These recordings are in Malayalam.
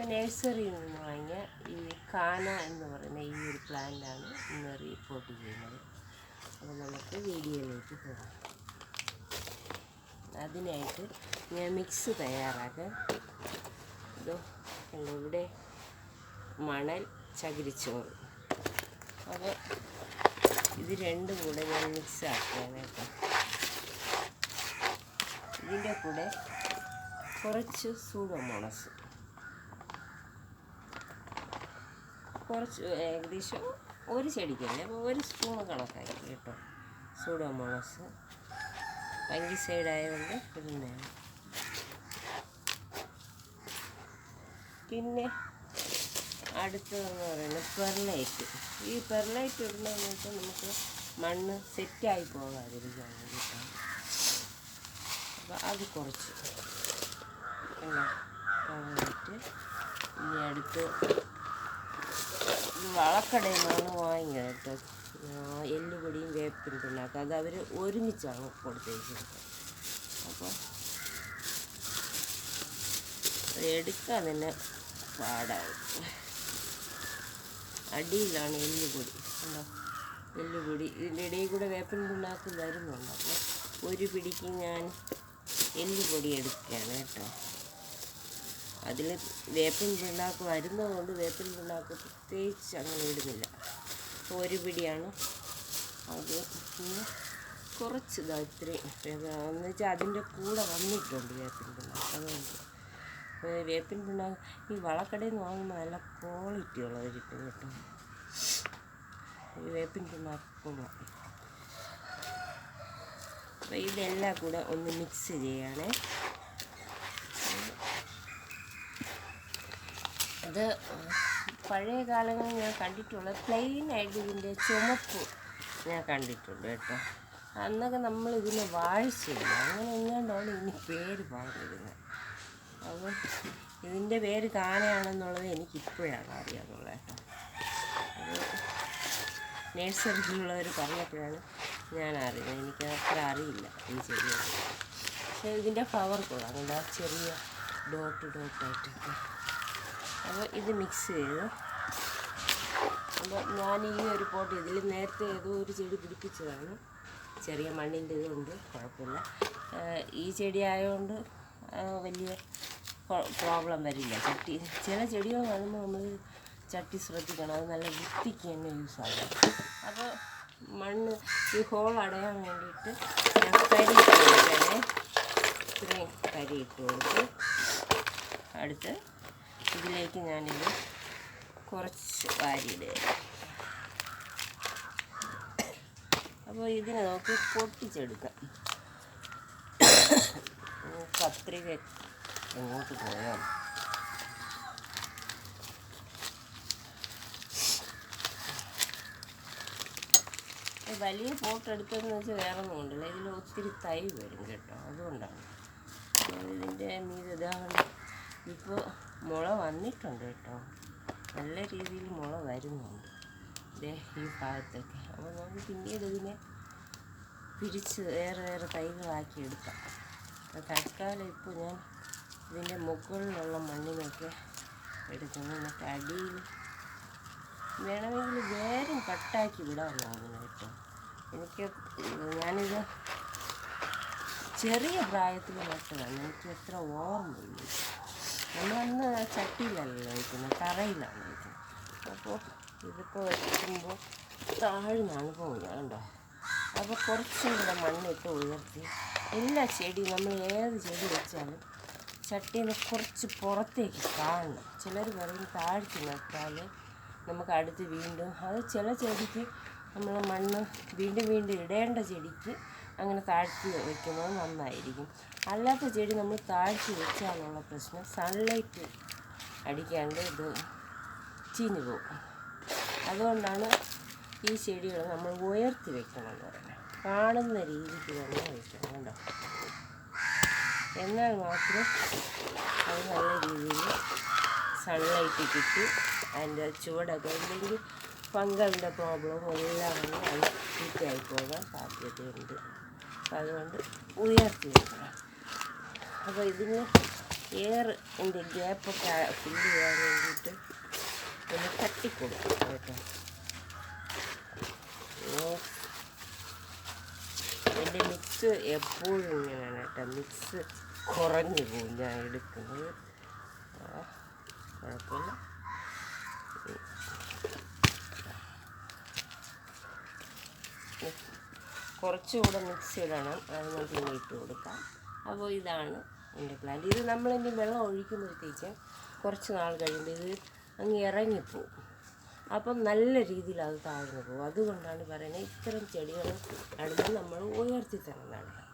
ഇപ്പം നഴ്സറിയിൽ നിന്ന് വാങ്ങിയ ഈ കാന എന്ന് പറയുന്ന ഈ ഒരു പ്ലാന്റാണ് ഇന്ന് റിപ്പോർട്ട് ചെയ്യുന്നത്. അപ്പോൾ നമുക്ക് വീഡിയോയിലേക്ക് പോകാം. അതിനായിട്ട് ഞാൻ മിക്സ് തയ്യാറാക്കാൻ ഇതോ ഇവിടെ മണൽ ചകിരിച്ചോറ്. അപ്പോൾ ഇത് രണ്ടും കൂടെ ഞാൻ മിക്സ് ആക്കുകയാണ് കേട്ടോ. ഇതിന്റെ കൂടെ കുറച്ച് സൂഡോമോണസ് കുറച്ച് ഏകദേശം ഒരു ചെടിക്കല്ലേ? അപ്പോൾ ഒരു സ്പൂൺ കണക്കാക്കി കേട്ടോ. സൂഡോമോണസ്. ഫംഗിസൈഡ് ആയതുകൊണ്ട് ഇടുന്നതാണ് പിന്നെ അടുത്തതെന്ന് പറയുന്നത് പെർലൈറ്റ്. ഈ പെർലൈറ്റ് ഇടുന്നതെന്ന് വെച്ചാൽ നമുക്ക് മണ്ണ് സെറ്റായി പോകാതിരിക്കാൻ വേണ്ടിയിട്ടാണ് അപ്പോൾ അത് കുറച്ച്. കണ്ടോ പെർലൈറ്റ് ഇനി അടുത്ത് നിന്നാണ് വാങ്ങിയത് കേട്ടോ. എല്ലുപൊടിയും വേപ്പിൻ പിണ്ണാക്ക് അത് അവർ ഒരുമിച്ചാണ് കൊടുത്തേക്കുന്നത്. അപ്പോൾ എടുക്കാൻ തന്നെ പാടായി അടിയിലാണ് എല്ലുപൊടി. കണ്ടോ? എല്ലുപൊടി. ഇതിന്റെ ഇടയിൽ കൂടെ വേപ്പിൻ പിണ്ണാക്ക് വരുന്നുണ്ട്. അപ്പോൾ ഒരു പിടിക്ക് ഞാൻ എല്ലുപൊടി എടുക്കുകയാണ് കേട്ടോ. അതിൽ വേപ്പിൻ പിണ്ണാക്ക് വരുന്നതുകൊണ്ട് വേപ്പിൻ പിണ്ണാക്ക് പ്രത്യേകിച്ച് അങ്ങനെ ഇടുന്നില്ല. ഒരു പിടിയാണ്. അത് പിന്നെ കുറച്ച് ഇതാ ഇത്രയും എന്ന് വെച്ചാൽ അതിന്റെ കൂടെ വന്നിട്ടുണ്ട് വേപ്പിൻ പിണ്ണാക്ക്. അതുകൊണ്ട് വേപ്പിൻ പിണ്ണാക്ക് ഈ വളക്കടയിൽ നിന്ന് വാങ്ങുമ്പോൾ നല്ല ക്വാളിറ്റി ഉള്ളത് കിട്ടും കേട്ടോ. ഈ വേപ്പിൻ പിണ്ണാക്ക് കൊള്ളാം. അപ്പോൾ ഇതെല്ലാം കൂടെ ഒന്ന് മിക്സ് ചെയ്യണേ. അത് പഴയ കാലങ്ങളിൽ ഞാൻ കണ്ടിട്ടുള്ള പ്ലെയിൻ ആയിട്ട് ഇതിന്റെ ചുമപ്പ് ഞാൻ കണ്ടിട്ടുണ്ട് കേട്ടോ. അന്നൊക്കെ നമ്മൾ ഇതിനെ വാഴിച്ചില്ല അങ്ങനെ എങ്ങാണ്ടാണ് ഇതിന് പേര് പറഞ്ഞിരുന്നത്. അപ്പോൾ ഇതിന്റെ പേര് കാനയാണെന്നുള്ളത് എനിക്കിപ്പോഴാണ് അറിയാന്നുള്ളത് കേട്ടോ. നേഴ്സറിയിലുള്ളവർ പറഞ്ഞപ്പോഴാണ് ഞാൻ അറിയുന്നത്. എനിക്ക് അത്ര അറിയില്ല ഈ ചെറിയ പക്ഷേ ഇതിന്റെ ഫ്ലവർ കണ്ടോ? ചെറിയ ഡോട്ട് ഡോട്ടായിട്ടൊക്കെ അപ്പോൾ ഇത് മിക്സ് ചെയ്ത്. അപ്പോൾ ഞാൻ ഈ ഒരു പോട്ട് ഇതിൽ നേരത്തെ ഏതോ ഒരു ചെടി പിടിപ്പിച്ചതാണ്. ചെറിയ മണ്ണിന്റെ ഇതുണ്ട് കുഴപ്പമില്ല. ഈ ചെടി ആയതുകൊണ്ട് വലിയ പ്രോബ്ലം വരില്ല. ചട്ടി ചില ചെടികൾ കാണുമ്പോൾ നമ്മൾ ചട്ടി ശ്രദ്ധിക്കണം. അത് നല്ല വൃത്തിക്ക് തന്നെ യൂസ് ആകും. അപ്പോൾ മണ്ണ് ഈ ഹോൾ അടയാൻ വേണ്ടിയിട്ട് കരി ഇട്ട് കൊടുക്കണേ. ഇത്രയും കരി ഇട്ട് കൊടുത്ത് അടുത്ത് ഇതിലേക്ക് ഞാനിത് കുറച്ച് വാരിയിടുക അപ്പോൾ ഇതിനെ നമുക്ക് പൊട്ടിച്ചെടുക്കാം. കത്രിക എങ്ങോട്ട് പോയാൽ വലിയ ഫോട്ടോ എടുത്തതെന്ന് വെച്ചാൽ വേറെ ഒന്നും കൊണ്ടില്ല. ഇതിൽ ഒത്തിരി തൈ വരും കേട്ടോ. അതുകൊണ്ടാണ്. ഇതിന്റെ മീത് ഇതാകണം ഇപ്പോൾ മുള വന്നിട്ടുണ്ട് കേട്ടോ. നല്ല രീതിയിൽ മുള വരുന്നുണ്ട്. ഇതേ ഈ ഭാഗത്തൊക്കെ. അപ്പോൾ നമുക്ക് പിന്നീട് ഇതിനെ പിരിച്ച് വേറെ വേറെ തൈകളാക്കി എടുക്കാം. അപ്പോൾ തൽക്കാലം ഇപ്പോൾ ഞാൻ ഇതിന്റെ മുകളിലുള്ള മണ്ണിനൊക്കെ എടുക്കുന്നു. എന്നിട്ട് അടിയിൽ വേണമെങ്കിൽ വേരും കട്ടാക്കി വിടാമെന്നാണ് കേട്ടോ. എനിക്ക് ഞാനിത് ചെറിയ പ്രായത്തിൽ നട്ടതാണ്. എനിക്ക് എത്ര ഓർമ്മയില്ല. നമ്മളന്ന് ചട്ടിയിലല്ലല്ലോ വയ്ക്കുന്നത് തറയിലാണ് വയ്ക്കുന്നത് അപ്പോൾ ഇതിപ്പോൾ വയ്ക്കുമ്പോൾ താഴ്ന്നാണ് പോകുന്നത് കണ്ടോ? അപ്പോൾ കുറച്ചും കൂടെ മണ്ണിട്ട് ഉയർത്തി എല്ലാ ചെടിയും നമ്മൾ ഏത് ചെടി വെച്ചാലും ചട്ടിയിൽ നിന്ന് കുറച്ച് പുറത്തേക്ക് കാണണം. ചിലർ പറയും താഴ്ത്തി നട്ടാൽ നമുക്ക് അടുത്ത് വീണ്ടും അത് ചില ചെടിക്ക് നമ്മൾ മണ്ണ് വീണ്ടും വീണ്ടും ഇടേണ്ട ചെടിക്ക് അങ്ങനെ താഴ്ത്തി വയ്ക്കുന്നത് നന്നായിരിക്കും. അല്ലാത്ത ചെടി നമ്മൾ താഴ്ത്തി വെച്ചാലുള്ള പ്രശ്നം സൺലൈറ്റ് അടിക്കാണ്ട് ഇത് ചീഞ്ഞു പോകും. അതുകൊണ്ടാണ് ഈ ചെടികൾ നമ്മൾ ഉയർത്തി വെക്കണമെന്ന് പറയുന്നത്. കാണുന്ന രീതിക്ക് തന്നെ വെക്കണം കേട്ടോ. എന്നാൽ മാത്രം അത് നല്ല രീതിയിൽ സൺലൈറ്റ് കിട്ടി. അതിന്റെ ചുവടൊക്കെ ഇല്ലെങ്കിൽ ഫംഗലിന്റെ പ്രോബ്ലം എല്ലാം അത് ചീത്തയായി പോകാൻ സാധ്യതയുണ്ട്. അതുകൊണ്ട് ഉയർത്തി വെക്കണം. അപ്പോൾ ഇതിന് എയർ എന്റെ ഗ്യാപ്പൊക്കെ ഫില്ല് ചെയ്യാൻ വേണ്ടിയിട്ട് ഒന്ന് തട്ടിക്കൊടുക്കും കേട്ടോ. എന്റെ മിക്സ് എപ്പോഴും ഇങ്ങനെയാണ് കേട്ടോ. മിക്സ് കുറഞ്ഞു പോകും ഞാൻ എടുക്കുന്നത്. കുഴപ്പമില്ല. കുറച്ചുകൂടെ മിക്സ് ഇടണം. അത് നമുക്ക് ഇങ്ങോട്ട് കൊടുക്കാം. അപ്പോൾ ഇതാണ് എന്റെ പ്ലാന്റ് ഇത് നമ്മളിനി വെള്ളം ഒഴിക്കുമ്പോഴത്തേക്ക് കുറച്ച് നാൾ കഴിയുമ്പോൾ ഇത് അങ്ങ് ഇറങ്ങിപ്പോവും. അപ്പം നല്ല രീതിയിൽ അത് താഴ്ന്നു പോകും. അതുകൊണ്ടാണ് പറയുന്നത് ഇത്തരം ചെടികൾ നടുമ്പോൾ നമ്മൾ ഉയർത്തി തന്നെ നടണം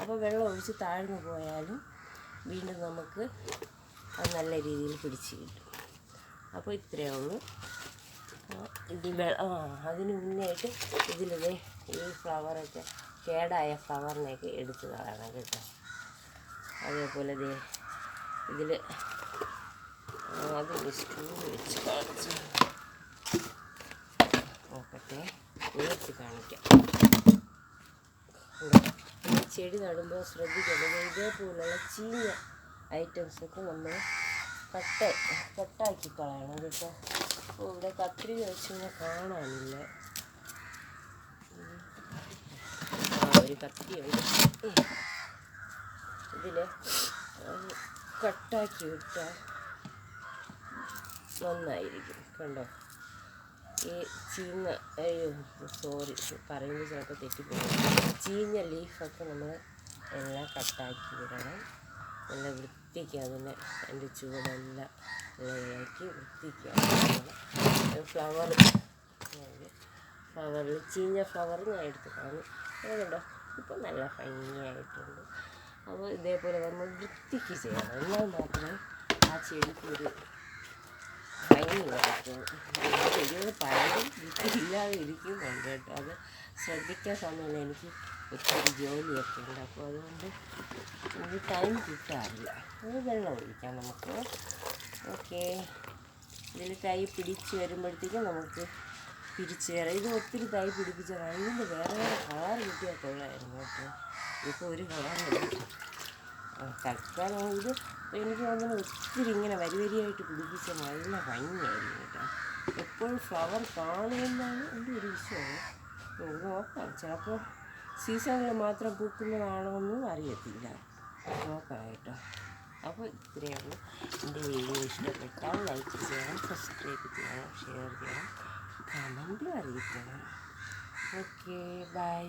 അപ്പോൾ വെള്ളം ഒഴിച്ച് താഴ്ന്നു പോയാലും വീണ്ടും നമുക്ക് അത് നല്ല രീതിയിൽ പിടിച്ച് കിട്ടും. അപ്പോൾ ഇത്രയേ ഉള്ളൂ. ഇത് വെ ആ അതിന് മുന്നായിട്ട് ഇതിലിതേ ഈ ഫ്ലവറൊക്കെ കേടായ ഫ്ലവറിനെയൊക്കെ എടുത്ത് കളയണം കേട്ടോ. അതേപോലെ ദേ ഇതിൽ അത് സ്റ്റൂൾ വെച്ച് കാണിച്ച് നോക്കട്ടെ. ഉയർത്തി കാണിക്കാം? ഈ ചെടി നടുമ്പോൾ ശ്രദ്ധിക്കുന്നത് ഇതേപോലുള്ള ചീഞ്ഞ ഐറ്റംസൊക്കെ നമ്മൾ കട്ട് കട്ടാക്കി കളയണം. കേട്ടോ ഇവിടെ കത്രിക വെച്ചിങ്ങനെ കാണാനില്ല. ഒരു കത്തി ഇതിൽ കട്ടാക്കി വിട്ടാൽ നന്നായിരിക്കും. കണ്ടോ? ഈ ചീഞ്ഞ സോറി പറയുന്നത് ചിലപ്പോൾ തെറ്റിപ്പോകും. ചീഞ്ഞ ലീഫൊക്കെ നമ്മൾ എല്ലാം കട്ടാക്കി വിടണം. നല്ല വൃത്തിക്ക് അതിനെ അതിന്റെ ചൂടെല്ലാം ഇളക്കി വൃത്തിക്ക് ഫ്ലവർ ഫ്ലവറിൽ ചീഞ്ഞ ഫ്ലവർ ഞാൻ എടുത്ത് കളഞ്ഞു. അതുകൊണ്ടോ ഇപ്പം നല്ല ഭംഗിയായിട്ടുണ്ട്. അപ്പോൾ ഇതേപോലെ നമ്മൾ വൃത്തിക്ക് ചെയ്യണം. എന്നാൽ മാത്രമേ ആ ചെടിക്ക് ഒരു ഭംഗി വരത്തുള്ളൂ ചെടികൾ പലതും വൃത്തിയില്ലാതെ ഇരിക്കുന്നുണ്ട് കേട്ടോ. അത് ശ്രദ്ധിക്കാൻ സമയമില്ല. എനിക്ക് ഒത്തിരി ജോലിയൊക്കെ ഉണ്ട്. അപ്പോൾ അതുകൊണ്ട് എനിക്ക് ടൈം കിട്ടാറില്ല. അത് വെള്ളം ഒഴിക്കാം നമുക്ക്. ഓക്കെ ഇതിൽ കൈ പിടിച്ച് വരുമ്പോഴത്തേക്കും നമുക്ക് പിരിച്ച് കയറാം ഇത് ഒത്തിരി തൈ പിടിപ്പിച്ചതാണ്. ഇതിന്റെ വേറെ വേറെ കളർ കിട്ടിയാൽ കൊള്ളായിരുന്നു കേട്ടോ. ഇപ്പോൾ ഒരു കളറുണ്ട് ആ, തൽക്കാലം ഇത് എനിക്ക് തോന്നുന്നു ഒത്തിരി ഇങ്ങനെ വരി വരിയായിട്ട് പിടിപ്പിച്ച നല്ല ഭംഗിയായിരുന്നു കേട്ടോ. എപ്പോഴും ഫ്ലവർ കാണുമെന്നാണ് എന്റെ ഒരു വിഷയം നോക്കാം. ചിലപ്പോൾ സീസണിൽ മാത്രം പൂക്കുന്നതാണോ എന്നും അറിയത്തില്ല. നോക്കാം കേട്ടോ. അപ്പോൾ ഇത്രയേ ഉള്ളൂ. എന്റെ വീഡിയോ ഇഷ്ടപ്പെട്ടാൽ ലൈക്ക് ചെയ്യണം സബ്സ്ക്രൈബ് ചെയ്യണം ഷെയർ ചെയ്യണം. കമന്റും അറിയിക്കണം. Okay bye.